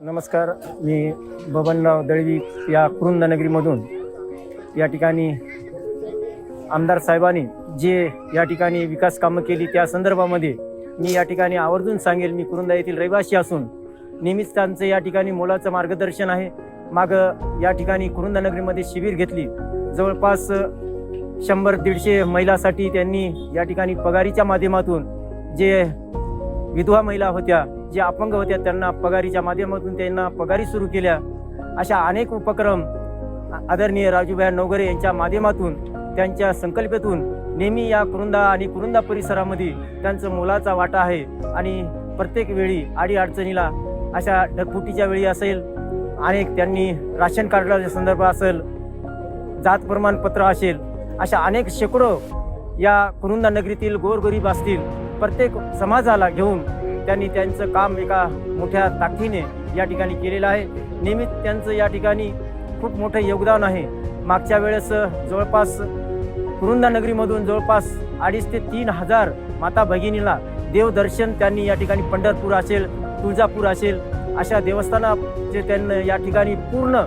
नमस्कार मी बबनराव दळवी या कुरुंदनगरीमधून. या ठिकाणी आमदार साहेबांनी जे या ठिकाणी विकास कामं केली त्या संदर्भामध्ये मी या ठिकाणी आवर्जून सांगेल मी कुरुंदा येथील रहिवासी असून नेहमीच त्यांचं या ठिकाणी मोलाचं मार्गदर्शन आहे. मागं या ठिकाणी कुरुंदानगरीमध्ये शिबिर घेतली. जवळपास शंभर दीडशे महिलासाठी त्यांनी या ठिकाणी पगारीच्या माध्यमातून जे विधवा महिला होत्या जे अपंग होत्या त्यांना पगारीच्या माध्यमातून त्यांना पगारी सुरू केल्या. अशा अनेक उपक्रम आदरणीय राजूभाई नवगरे यांच्या माध्यमातून त्यांच्या संकल्पेतून नेहमी या कुरुंदा आणि कुरुंदा परिसरामध्ये त्यांचं मोलाचा वाटा आहे. आणि प्रत्येक वेळी आडी अडचणीला अशा ढगफुटीच्या वेळी असेल अनेक त्यांनी राशन कार्डाच्या संदर्भात असेल जात प्रमाणपत्र असेल अशा अनेक शेकडो या कुरुंदा नगरीतील गोरगरीब असतील प्रत्येक समाजाला घेऊन त्यांनी त्यांचं काम एका मोठ्या ताकदीने या ठिकाणी केलेलं आहे. नेहमीच त्यांचं या ठिकाणी खूप मोठं योगदान आहे. मागच्या वेळेस जवळपास कुरुंदा नगरीमधून जवळपास अडीच ते तीन हजार माता भगिनीला देवदर्शन त्यांनी या ठिकाणी पंढरपूर असेल तुळजापूर असेल अशा देवस्थानाचे त्यांना या ठिकाणी पूर्ण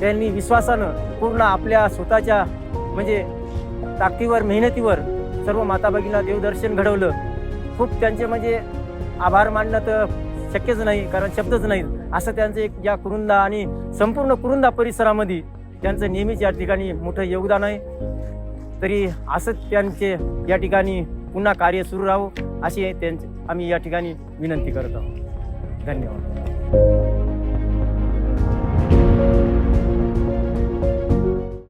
त्यांनी विश्वासानं पूर्ण आपल्या स्वतःच्या म्हणजे ताकदीवर मेहनतीवर सर्व माता भगिनीला देवदर्शन घडवलं. खूप त्यांचे म्हणजे आभार मानणं तर शक्यच नाही कारण शब्दच नाहीत असं त्यांचं एक या कुरुंदा आणि संपूर्ण कुरुंदा परिसरामध्ये त्यांचं नेहमीच या ठिकाणी मोठं योगदान आहे. तरी असंच त्यांचे या ठिकाणी पुन्हा कार्य सुरू राहावं अशी त्यांची आम्ही या ठिकाणी विनंती करत आहोत. धन्यवाद.